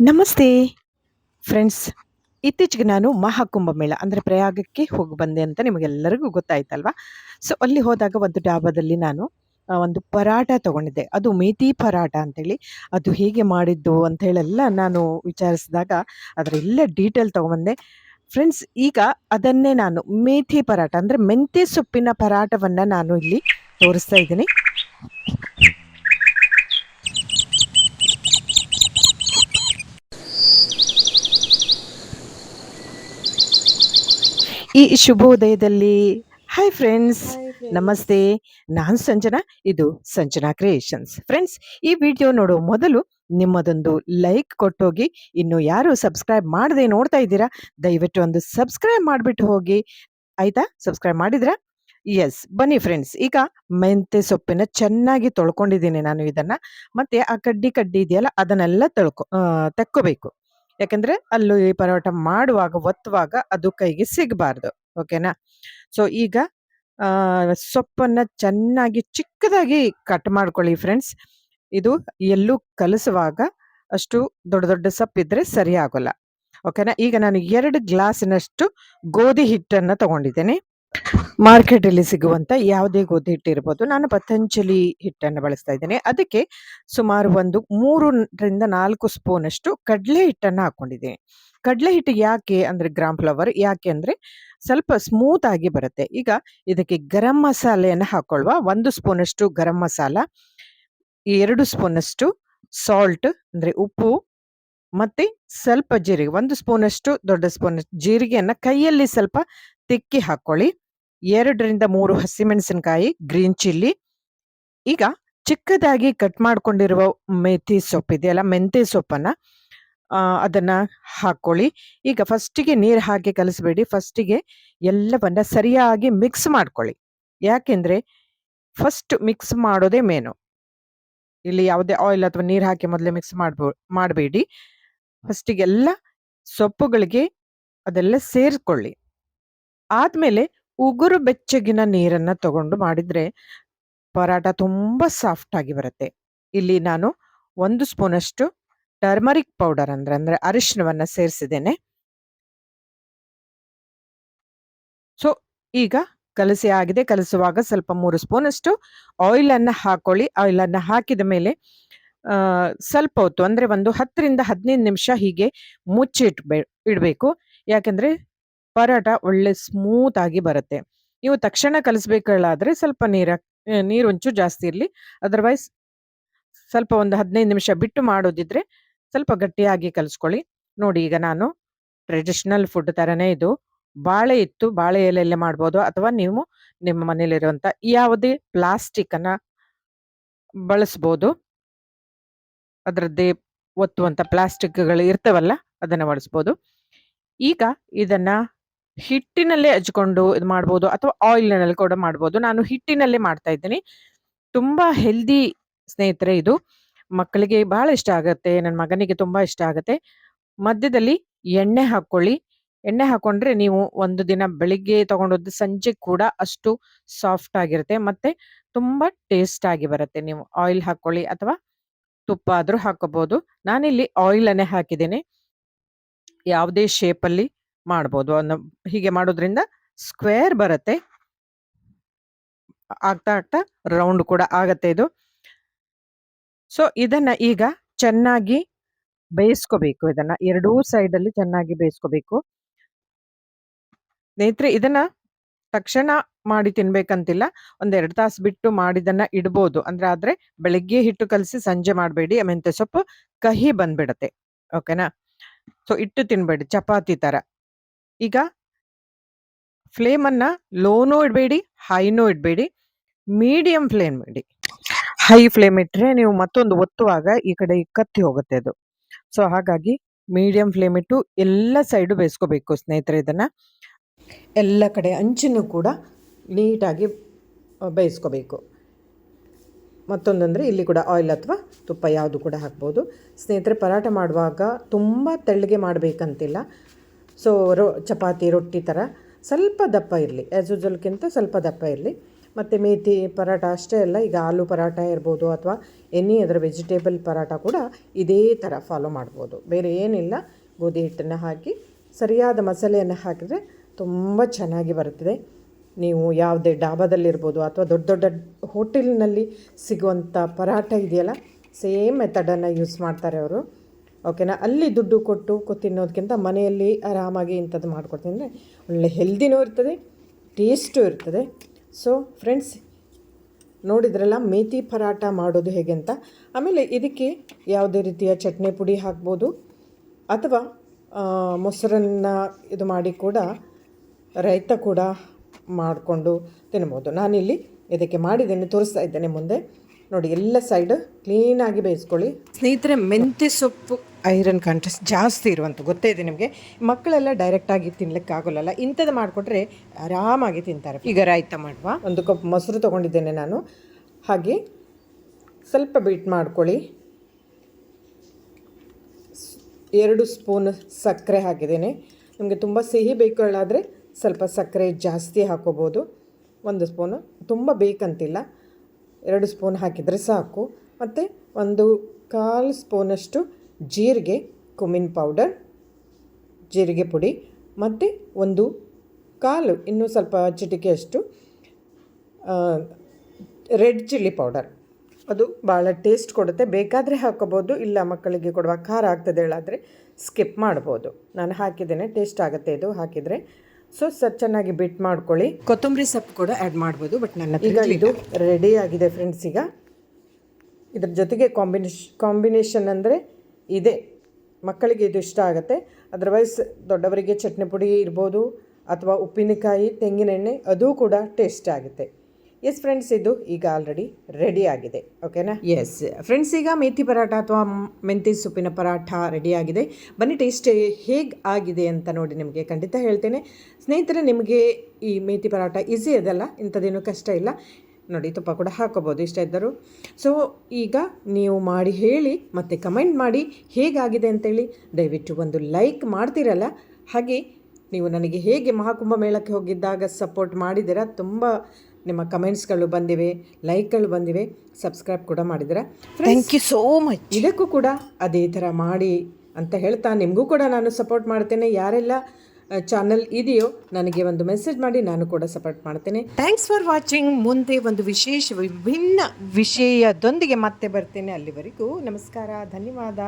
ನಮಸ್ತೆ. ಫ್ರೆಂಡ್ಸ್, ಇತ್ತೀಚೆಗೆ ನಾನು ಮಹಾಕುಂಭ ಮೇಳ ಅಂದರೆ ಪ್ರಯಾಗಕ್ಕೆ ಹೋಗಿ ಬಂದೆ ಅಂತ ನಿಮಗೆಲ್ಲರಿಗೂ ಗೊತ್ತಾಯ್ತಲ್ವಾ? ಸೊ ಅಲ್ಲಿ ಹೋದಾಗ ಒಂದು ಡಾಬಾದಲ್ಲಿ ನಾನು ಒಂದು ಪರಾಟ ತಗೊಂಡಿದ್ದೆ. ಅದು ಮೇತಿ ಪರಾಟ ಅಂತೇಳಿ. ಅದು ಹೇಗೆ ಮಾಡಿದ್ದು ಅಂತ ಹೇಳೆಲ್ಲ ನಾನು ವಿಚಾರಿಸಿದಾಗ ಅದರ ಎಲ್ಲ ಡೀಟೇಲ್ ತಗೊಂಬಂದೆ ಫ್ರೆಂಡ್ಸ್, ಈಗ ಅದನ್ನೇ ನಾನು ಮೇಥಿ ಪರಾಟ ಅಂದರೆ ಮೆಂತ್ಯ ಸೊಪ್ಪಿನ ಪರಾಟವನ್ನು ನಾನು ಇಲ್ಲಿ ತೋರಿಸ್ತಾ ಇದ್ದೀನಿ. ಈ ಶುಭೋದಯದಲ್ಲಿ ಹಾಯ್ ಫ್ರೆಂಡ್ಸ್ ನಮಸ್ತೆ. ನಾನು ಸಂಜನಾ ಇದು ಸಂಜನಾ ಕ್ರಿಯೇಷನ್ಸ್ ಫ್ರೆಂಡ್ಸ್ ಈ ವಿಡಿಯೋ ನೋಡೋ ಮೊದಲು ನಿಮ್ಮದೊಂದು ಲೈಕ್ ಕೊಟ್ಟೋಗಿ ಇನ್ನು ಯಾರು ಸಬ್ಸ್ಕ್ರೈಬ್ ಮಾಡದೆ ನೋಡ್ತಾ ಇದ್ದೀರಾ ದಯವಿಟ್ಟು ಒಂದು ಸಬ್ಸ್ಕ್ರೈಬ್ ಮಾಡಿಬಿಟ್ಟು ಹೋಗಿ. ಆಯ್ತಾ? ಸಬ್ಸ್ಕ್ರೈಬ್ ಮಾಡಿದ್ರಾ? ಎಸ್ ಬನ್ನಿ ಫ್ರೆಂಡ್ಸ್ ಈಗ ಮೆಂತೆ ಸೊಪ್ಪಿನ ಚೆನ್ನಾಗಿ ತೊಳ್ಕೊಂಡಿದ್ದೀನಿ ನಾನು ಇದನ್ನ. ಮತ್ತೆ ಆ ಕಡ್ಡಿ ಕಡ್ಡಿ ಇದೆಯಲ್ಲ ಅದನ್ನೆಲ್ಲ ತೊಳ್ಕೊ ತೆಕ್ಕೋಬೇಕು. ಯಾಕಂದ್ರೆ ಅಲ್ಲೂ ಈ ಪರೋಟ ಮಾಡುವಾಗ, ಒತ್ತುವಾಗ ಅದು ಕೈಗೆ ಸಿಗಬಾರ್ದು. ಓಕೆನಾ? ಸೊ ಈಗ ಸೊಪ್ಪನ್ನು ಚೆನ್ನಾಗಿ ಚಿಕ್ಕದಾಗಿ ಕಟ್ ಮಾಡ್ಕೊಳ್ಳಿ ಫ್ರೆಂಡ್ಸ್ ಇದು ಎಲ್ಲೂ ಕಲಿಸುವಾಗ ಅಷ್ಟು ದೊಡ್ಡ ದೊಡ್ಡ ಸೊಪ್ಪಿದ್ರೆ ಸರಿ ಆಗೋಲ್ಲ ಓಕೆನಾ? ಈಗ ನಾನು ಎರಡು ಗ್ಲಾಸಿನಷ್ಟು ಗೋಧಿ ಹಿಟ್ಟನ್ನು ತಗೊಂಡಿದ್ದೇನೆ. ಮಾರ್ಕೆಟಲ್ಲಿ ಸಿಗುವಂತ ಯಾವುದೇ ಗೋಧಿ ಹಿಟ್ಟಿರ್ಬೋದು. ನಾನು ಪತಂಜಲಿ ಹಿಟ್ಟನ್ನು ಬಳಸ್ತಾ ಇದ್ದೇನೆ. ಅದಕ್ಕೆ ಸುಮಾರು ಒಂದು ಮೂರರಿಂದ ನಾಲ್ಕು ಸ್ಪೂನಷ್ಟು ಕಡಲೆ ಹಿಟ್ಟನ್ನು ಹಾಕ್ಕೊಂಡಿದ್ದೀನಿ ಕಡಲೆ ಹಿಟ್ಟು ಯಾಕೆ ಅಂದ್ರೆ ಗ್ರಾಮ್ ಫ್ಲವರ್ ಯಾಕೆ ಅಂದರೆ ಸ್ವಲ್ಪ ಸ್ಮೂತ್ ಆಗಿ ಬರುತ್ತೆ. ಈಗ ಇದಕ್ಕೆ ಗರಂ ಮಸಾಲೆಯನ್ನು ಹಾಕೊಳ್ಳುವ ಒಂದು ಸ್ಪೂನಷ್ಟು ಗರಂ ಮಸಾಲ, ಎರಡು ಸ್ಪೂನಷ್ಟು ಸಾಲ್ಟ್ ಅಂದ್ರೆ ಉಪ್ಪು, ಮತ್ತೆ ಸ್ವಲ್ಪ ಜೀರಿಗೆ. ಒಂದು ಸ್ಪೂನಷ್ಟು ದೊಡ್ಡ ಸ್ಪೂನ್ ಜೀರಿಗೆಯನ್ನ ಕೈಯಲ್ಲಿ ಸ್ವಲ್ಪ ತಿಕ್ಕಿ ಹಾಕೊಳ್ಳಿ ಎರಡರಿಂದ ಮೂರು ಹಸಿಮೆಣಸಿನಕಾಯಿ, ಗ್ರೀನ್ ಚಿಲ್ಲಿ. ಈಗ ಚಿಕ್ಕದಾಗಿ ಕಟ್ ಮಾಡ್ಕೊಂಡಿರುವ ಸೊಪ್ಪು ಇದೆಯಲ್ಲ, ಮೆಂತೆ ಸೊಪ್ಪನ್ನು ಅದನ್ನು ಹಾಕ್ಕೊಳ್ಳಿ ಈಗ ಫಸ್ಟಿಗೆ ನೀರು ಹಾಕಿ ಕಲಿಸ್ಬೇಡಿ. ಫಸ್ಟಿಗೆ ಎಲ್ಲವನ್ನು ಸರಿಯಾಗಿ ಮಿಕ್ಸ್ ಮಾಡ್ಕೊಳ್ಳಿ. ಯಾಕೆಂದರೆ ಫಸ್ಟ್ ಮಿಕ್ಸ್ ಮಾಡೋದೇ ಮೇನು ಇಲ್ಲಿ ಯಾವುದೇ ಆಯಿಲ್ ಅಥವಾ ನೀರು ಹಾಕಿ ಮೊದಲೇ ಮಿಕ್ಸ್ ಮಾಡ್ಬೋ, ಮಾಡಬೇಡಿ. ಫಸ್ಟಿಗೆಲ್ಲ ಸೊಪ್ಪುಗಳಿಗೆ ಅದೆಲ್ಲ ಸೇರಿಕೊಳ್ಳಿ. ಆದ್ಮೇಲೆ ಉಗುರು ಬೆಚ್ಚಗಿನ ನೀರನ್ನ ತಗೊಂಡು ಮಾಡಿದ್ರೆ ಪರಾಟ ತುಂಬಾ ಸಾಫ್ಟ್ ಆಗಿ ಬರುತ್ತೆ. ಇಲ್ಲಿ ನಾನು ಒಂದು ಸ್ಪೂನ್ ಅಷ್ಟು ಟರ್ಮರಿಕ್ ಪೌಡರ್ ಅಂದ್ರೆ ಅಂದ್ರೆ ಅರಿಶಿನವನ್ನ ಸೇರಿಸಿದ್ದೇನೆ. ಸೊ, ಈಗ ಕಲಸಿ ಆಗಿದೆ. ಕಲಸುವಾಗ ಸ್ವಲ್ಪ ಮೂರು ಸ್ಪೂನ್ ಅಷ್ಟು ಆಯಿಲ್ ಅನ್ನ ಹಾಕೊಳ್ಳಿ. ಆಯಿಲ್ ಅನ್ನ ಹಾಕಿದ ಮೇಲೆ ಸ್ವಲ್ಪ ಹೊತ್ತು, ಅಂದ್ರೆ ಒಂದು ಹತ್ತರಿಂದ ಹದಿನೈದು ನಿಮಿಷ ಹೀಗೆ ಮುಚ್ಚಿ ಇಟ್ಬೇ ಇಡಬೇಕು. ಯಾಕಂದ್ರೆ ಪರಾಟ ಒಳ್ಳೆ ಸ್ಮೂತ್ ಆಗಿ ಬರುತ್ತೆ. ನೀವು ತಕ್ಷಣ ಕಲಿಸ್ಬೇಕಾದ್ರೆ ಸ್ವಲ್ಪ ನೀರ ನೀರು ಜಾಸ್ತಿ ಇರಲಿ. ಅದರ್ವೈಸ್ ಸ್ವಲ್ಪ ಒಂದು ಹದಿನೈದು ನಿಮಿಷ ಬಿಟ್ಟು ಮಾಡೋದಿದ್ರೆ ಸ್ವಲ್ಪ ಗಟ್ಟಿಯಾಗಿ ಕಲಿಸ್ಕೊಳ್ಳಿ. ನೋಡಿ ಈಗ ನಾನು ಟ್ರೆಡಿಷನಲ್ ಫುಡ್ ತರನೇ ಇದು. ಬಾಳೆ ಇತ್ತು, ಬಾಳೆ ಎಲೆಯಲ್ಲೇ ಮಾಡ್ಬೋದು. ಅಥವಾ ನೀವು ನಿಮ್ಮ ಮನೇಲಿರುವಂಥ ಯಾವುದೇ ಪ್ಲಾಸ್ಟಿಕ್ ಅನ್ನ ಬಳಸ್ಬೋದು. ಅದರದ್ದೇ ಒತ್ತುವಂಥ ಪ್ಲಾಸ್ಟಿಕ್ಗಳು ಇರ್ತವಲ್ಲ, ಅದನ್ನ ಬಳಸ್ಬೋದು. ಈಗ ಇದನ್ನ ಹಿಟ್ಟಿನಲ್ಲೇ ಹಚ್ಕೊಂಡು ಇದು ಮಾಡ್ಬೋದು ಅಥವಾ ಆಯಿಲ್ನಲ್ಲಿ ಕೂಡ ಮಾಡ್ಬೋದು. ನಾನು ಹಿಟ್ಟಿನಲ್ಲೇ ಮಾಡ್ತಾ ಇದ್ದೀನಿ. ತುಂಬಾ ಹೆಲ್ದಿ ಸ್ನೇಹಿತರೆ ಇದು. ಮಕ್ಕಳಿಗೆ ಬಹಳ ಇಷ್ಟ ಆಗುತ್ತೆ ನನ್ನ ಮಗನಿಗೆ ತುಂಬಾ ಇಷ್ಟ ಆಗುತ್ತೆ. ಮಧ್ಯದಲ್ಲಿ ಎಣ್ಣೆ ಹಾಕೊಳ್ಳಿ ಎಣ್ಣೆ ಹಾಕೊಂಡ್ರೆ ನೀವು ಒಂದು ದಿನ ಬೆಳಿಗ್ಗೆ ತಗೊಂಡೋದ್ ಸಂಜೆ ಕೂಡ ಅಷ್ಟು ಸಾಫ್ಟ್ ಆಗಿರುತ್ತೆ ಮತ್ತೆ ತುಂಬಾ ಟೇಸ್ಟ್ ಆಗಿ ಬರುತ್ತೆ. ನೀವು ಆಯಿಲ್ ಹಾಕೊಳ್ಳಿ ಅಥವಾ ತುಪ್ಪ ಆದ್ರೂ ಹಾಕೋಬಹುದು ನಾನಿಲ್ಲಿ ಆಯಿಲ್ ಅನ್ನೇ ಹಾಕಿದ್ದೇನೆ. ಯಾವುದೇ ಅಲ್ಲಿ ಮಾಡ್ಬೋದು ಹೀಗೆ ಮಾಡೋದ್ರಿಂದ ಸ್ಕ್ವೇರ್ ಬರುತ್ತೆ. ಆಗ್ತಾ ಆಗ್ತಾ ರೌಂಡ್ ಕೂಡ ಆಗತ್ತೆ ಇದು. ಸೊ ಇದನ್ನ ಈಗ ಚೆನ್ನಾಗಿ ಬೇಯಿಸ್ಕೋಬೇಕು. ಇದನ್ನ ಎರಡೂ ಸೈಡ್ ಅಲ್ಲಿ ಚೆನ್ನಾಗಿ ಬೇಯಿಸ್ಕೋಬೇಕು. ಸ್ನೇಹಿತರೆ, ಇದನ್ನ ತಕ್ಷಣ ಮಾಡಿ ತಿನ್ಬೇಕಂತಿಲ್ಲ. ಒಂದ್ ಎರಡು ತಾಸು ಬಿಟ್ಟು ಮಾಡಿದನ್ನ ಇಡ್ಬೋದು. ಅಂದ್ರೆ ಆದ್ರೆ ಬೆಳಿಗ್ಗೆ ಹಿಟ್ಟು ಕಲಸಿ ಸಂಜೆ ಮಾಡಬೇಡಿ. ಮೆಂತೆ ಸೊಪ್ಪು ಕಹಿ ಬಂದ್ಬಿಡತ್ತೆ. ಓಕೆನಾ ಸೊ ಇಟ್ಟು ತಿನ್ಬೇಡಿ. ಚಪಾತಿ ತರ. ಈಗ ಫ್ಲೇಮ್ ಅನ್ನ ಲೋನೂ ಇಡಬೇಡಿ, ಹೈನೂ ಇಡಬೇಡಿ, ಮೀಡಿಯಂ ಫ್ಲೇಮ್ ಇಡಿ. ಹೈ ಫ್ಲೇಮ್ ಇಟ್ಟರೆ ನೀವು ಮತ್ತೊಂದು ಒತ್ತುವಾಗ ಈ ಕಡೆ ಕತ್ತಿ ಹೋಗುತ್ತೆ ಅದು. ಸೊ, ಹಾಗಾಗಿ ಮೀಡಿಯಂ ಫ್ಲೇಮ್ ಇಟ್ಟು ಎಲ್ಲ ಸೈಡು ಬೇಯಿಸ್ಕೋಬೇಕು ಸ್ನೇಹಿತರೆ ಇದನ್ನ. ಎಲ್ಲ ಕಡೆ ಅಂಚನ್ನು ಕೂಡ ನೀಟಾಗಿ ಬೇಯಿಸ್ಕೋಬೇಕು. ಮತ್ತೊಂದಂದರೆ ಇಲ್ಲಿ ಕೂಡ ಆಯಿಲ್ ಅಥವಾ ತುಪ್ಪ ಯಾವುದು ಕೂಡ ಹಾಕ್ಬೋದು. ಸ್ನೇಹಿತರೆ ಪರಾಟ ಮಾಡುವಾಗ ತುಂಬ ತೆಳ್ಳಗೆ ಮಾಡಬೇಕಂತಿಲ್ಲ. ಸೊ ರೊ, ಚಪಾತಿ, ರೊಟ್ಟಿ ಥರ ಸ್ವಲ್ಪ ದಪ್ಪ ಇರಲಿ. ಆ್ಯಸ್ ಸ್ವಲ್ಪ ದಪ್ಪ ಇರಲಿ. ಮತ್ತು ಮೇಥಿ ಪರಾಟ ಅಷ್ಟೇ ಅಲ್ಲ, ಈಗ ಆಲೂ ಪರಾಟ ಇರ್ಬೋದು ಅಥವಾ ಎನಿ ಅದರ ವೆಜಿಟೇಬಲ್ ಪರಾಟ ಕೂಡ ಇದೇ ಥರ ಫಾಲೋ ಮಾಡ್ಬೋದು. ಬೇರೆ ಏನಿಲ್ಲ. ಗೋಧಿ ಹಿಟ್ಟನ್ನು ಹಾಕಿ, ಸರಿಯಾದ ಮಸಾಲೆಯನ್ನು ಹಾಕಿದರೆ ತುಂಬ ಚೆನ್ನಾಗಿ ಬರುತ್ತದೆ. ನೀವು ಯಾವುದೇ ಡಾಬಾದಲ್ಲಿರ್ಬೋದು ಅಥವಾ ದೊಡ್ಡ ದೊಡ್ಡ ಹೋಟೆಲ್ನಲ್ಲಿ ಸಿಗುವಂಥ ಪರಾಟ ಇದೆಯಲ್ಲ, ಸೇಮ್ ಮೆಥಡನ್ನು ಯೂಸ್ ಮಾಡ್ತಾರೆ ಅವರು. ಓಕೆನಾ? ಅಲ್ಲಿ ದುಡ್ಡು ಕೊಟ್ಟು ತಿನ್ನೋದಕ್ಕಿಂತ ಮನೆಯಲ್ಲಿ ಆರಾಮಾಗಿ ಇಂಥದ್ದು ಮಾಡ್ಕೊಡ್ತೀನಿ. ಅಂದರೆ ಒಳ್ಳೆ ಹೆಲ್ದಿನೂ ಇರ್ತದೆ ಟೇಸ್ಟು ಇರ್ತದೆ. ಸೊ ಫ್ರೆಂಡ್ಸ್ ನೋಡಿದ್ರಲ್ಲ, ಮೇತಿ ಪರಾಟ ಮಾಡೋದು ಹೇಗೆ ಅಂತ? ಆಮೇಲೆ ಇದಕ್ಕೆ ಯಾವುದೇ ರೀತಿಯ ಚಟ್ನಿ ಪುಡಿ ಹಾಕ್ಬೋದು, ಅಥವಾ ಮೊಸರನ್ನ ಇದು ಮಾಡಿ ಕೂಡ, ರೈತ ಕೂಡ ಮಾಡಿಕೊಂಡು ತಿನ್ಬೋದು. ನಾನಿಲ್ಲಿ ಇದಕ್ಕೆ ಮಾಡಿದ್ದೇನೆ, ತೋರಿಸ್ತಾ ಇದ್ದೇನೆ ಮುಂದೆ. ನೋಡಿ ಎಲ್ಲ ಸೈಡ್ ಕ್ಲೀನಾಗಿ ಬೇಯಿಸ್ಕೊಳ್ಳಿ. ಸ್ನೇಹಿತರೆ ಮೆಂತ್ಯ ಸೊಪ್ಪು ಐರನ್ ಕಂಟೆಸ್ಟ್ ಜಾಸ್ತಿ ಇರುವಂಥ ಗೊತ್ತೇ ಇದೆ ನಿಮಗೆ? ಮಕ್ಕಳೆಲ್ಲ ಡೈರೆಕ್ಟಾಗಿ ತಿನ್ಲಿಕ್ಕೆ ಆಗೋಲ್ಲ ಇಂಥದ್ದು ಮಾಡಿಕೊಟ್ರೆ ಆರಾಮಾಗಿ ತಿಂತಾರೆ. ಈಗ ರಾಯ್ತ ಮಾಡುವ? ಒಂದು ಕಪ್ ಮೊಸರು ತೊಗೊಂಡಿದ್ದೇನೆ ನಾನು. ಹಾಗೆ ಸ್ವಲ್ಪ ಬೀಟ್ ಮಾಡ್ಕೊಳ್ಳಿ. ಎರಡು ಸ್ಪೂನ್ ಸಕ್ಕರೆ ಹಾಕಿದ್ದೇನೆ. ನಿಮಗೆ ತುಂಬ ಸಿಹಿ ಬೇಕು ಹೇಳಾದರೆ ಸ್ವಲ್ಪ ಸಕ್ಕರೆ ಜಾಸ್ತಿ ಹಾಕೋಬೋದು ಒಂದು ಸ್ಪೂನು ತುಂಬ ಬೇಕಂತಿಲ್ಲ. ಎರಡು ಸ್ಪೂನ್ ಹಾಕಿದರೆ ಸಾಕು. ಮತ್ತು ಒಂದು ಕಾಲು ಸ್ಪೂನಷ್ಟು ಜೀರಿಗೆ, ಕುಮಿನ್ ಪೌಡರ್, ಜೀರಿಗೆ ಪುಡಿ, ಮತ್ತು ಒಂದು ಕಾಲು, ಇನ್ನೂ ಸ್ವಲ್ಪ ಚಿಟಿಕೆಯಷ್ಟು ರೆಡ್ ಚಿಲ್ಲಿ ಪೌಡರ್. ಅದು ಭಾಳ ಟೇಸ್ಟ್ ಕೊಡುತ್ತೆ. ಬೇಕಾದರೆ ಹಾಕೋಬೋದು ಇಲ್ಲ ಮಕ್ಕಳಿಗೆ ಕೊಡುವ ಖಾರ ಆಗ್ತದೆ ಹೇಳಾದರೆ ಸ್ಕಿಪ್ ಮಾಡ್ಬೋದು. ನಾನು ಹಾಕಿದ್ದೇನೆ, ಟೇಸ್ಟ್ ಆಗುತ್ತೆ ಇದು ಹಾಕಿದರೆ. ಸೊ ಸರ್ ಚೆನ್ನಾಗಿ ಬಿಟ್ ಮಾಡ್ಕೊಳ್ಳಿ. ಕೊತ್ತಂಬರಿ ಸೊಪ್ಪು ಕೂಡ ಆ್ಯಡ್ ಮಾಡ್ಬೋದು ಬಟ್ ನನ್ನ ಈಗ ಇದು ರೆಡಿ ಆಗಿದೆ ಫ್ರೆಂಡ್ಸ್ ಈಗ. ಇದ್ರ ಜೊತೆಗೆ ಕಾಂಬಿನೇಷ್ ಕಾಂಬಿನೇಷನ್ ಅಂದರೆ ಇದೆ. ಮಕ್ಕಳಿಗೆ ಇದು ಇಷ್ಟ ಆಗುತ್ತೆ. ಅದರ್ವೈಸ್ ದೊಡ್ಡವರಿಗೆ ಚಟ್ನಿ ಪುಡಿ ಇರ್ಬೋದು ಅಥವಾ ಉಪ್ಪಿನಕಾಯಿ ತೆಂಗಿನೆಣ್ಣೆ ಅದು ಕೂಡ ಟೇಸ್ಟ್ ಆಗುತ್ತೆ. ಎಸ್ ಫ್ರೆಂಡ್ಸ್ ಇದು ಈಗ ಆಲ್ರೆಡಿ ರೆಡಿ ಆಗಿದೆ ಓಕೆನಾ ಎಸ್ ಫ್ರೆಂಡ್ಸ್ ಈಗ ಮೇಥಿ ಪರಾಟ ಅಥವಾ ಮೆಂತಿ ಸೊಪ್ಪಿನ ಪರಾಠ ರೆಡಿ ಆಗಿದೆ. ಬನ್ನಿ ಟೇಸ್ಟ್ ಹೇಗೆ ಆಗಿದೆ ಅಂತ ನೋಡಿ ನಿಮಗೆ ಖಂಡಿತ ಹೇಳ್ತೇನೆ. ಸ್ನೇಹಿತರೆ, ನಿಮಗೆ ಈ ಮೇಥಿ ಪರಾಠ ಈಸಿ ಅದಲ್ಲ, ಇಂಥದ್ದೇನು ಕಷ್ಟ ಇಲ್ಲ. ನೋಡಿ, ತುಪ್ಪ ಕೂಡ ಹಾಕೋಬೋದು, ಇಷ್ಟ ಇದ್ದರು. ಸೊ ಈಗ ನೀವು ಮಾಡಿ ಹೇಳಿ, ಮತ್ತು ಕಮೆಂಟ್ ಮಾಡಿ ಹೇಗಾಗಿದೆ ಅಂತೇಳಿ ದಯವಿಟ್ಟು ಒಂದು ಲೈಕ್ ಮಾಡ್ತೀರಲ್ಲ? ಹಾಗೆ ನೀವು ನನಗೆ ಹೇಗೆ ಮಹಾಕುಂಭ ಮೇಳಕ್ಕೆ ಹೋಗಿದ್ದಾಗ ಸಪೋರ್ಟ್ ಮಾಡಿದ್ದೀರಾ? ತುಂಬ ನಿಮ್ಮ ಕಮೆಂಟ್ಸ್ಗಳು ಬಂದಿವೆ ಲೈಕ್ಗಳು ಬಂದಿವೆ ಸಬ್ಸ್ಕ್ರೈಬ್ ಕೂಡ ಮಾಡಿದ್ದೀರಾ? ಥ್ಯಾಂಕ್ ಯು ಸೋ ಮಚ್ ಇದಕ್ಕೂ ಕೂಡ ಅದೇ ಥರ ಮಾಡಿ ಅಂತ ಹೇಳ್ತಾ ನಿಮಗೂ ಕೂಡ ನಾನು ಸಪೋರ್ಟ್ ಮಾಡ್ತೇನೆ. ಯಾರೆಲ್ಲ ಚಾನಲ್ ಇದೆಯೋ ನನಗೆ ಒಂದು ಮೆಸೇಜ್ ಮಾಡಿ ನಾನು ಕೂಡ ಸಪೋರ್ಟ್ ಮಾಡ್ತೇನೆ. ಥ್ಯಾಂಕ್ಸ್ ಫಾರ್ ವಾಚಿಂಗ್ ಮುಂದೆ ಒಂದು ವಿಶೇಷ ವಿಭಿನ್ನ ವಿಷಯದೊಂದಿಗೆ ಮತ್ತೆ ಬರ್ತೇನೆ ಅಲ್ಲಿವರೆಗೂ. ನಮಸ್ಕಾರ ಧನ್ಯವಾದ.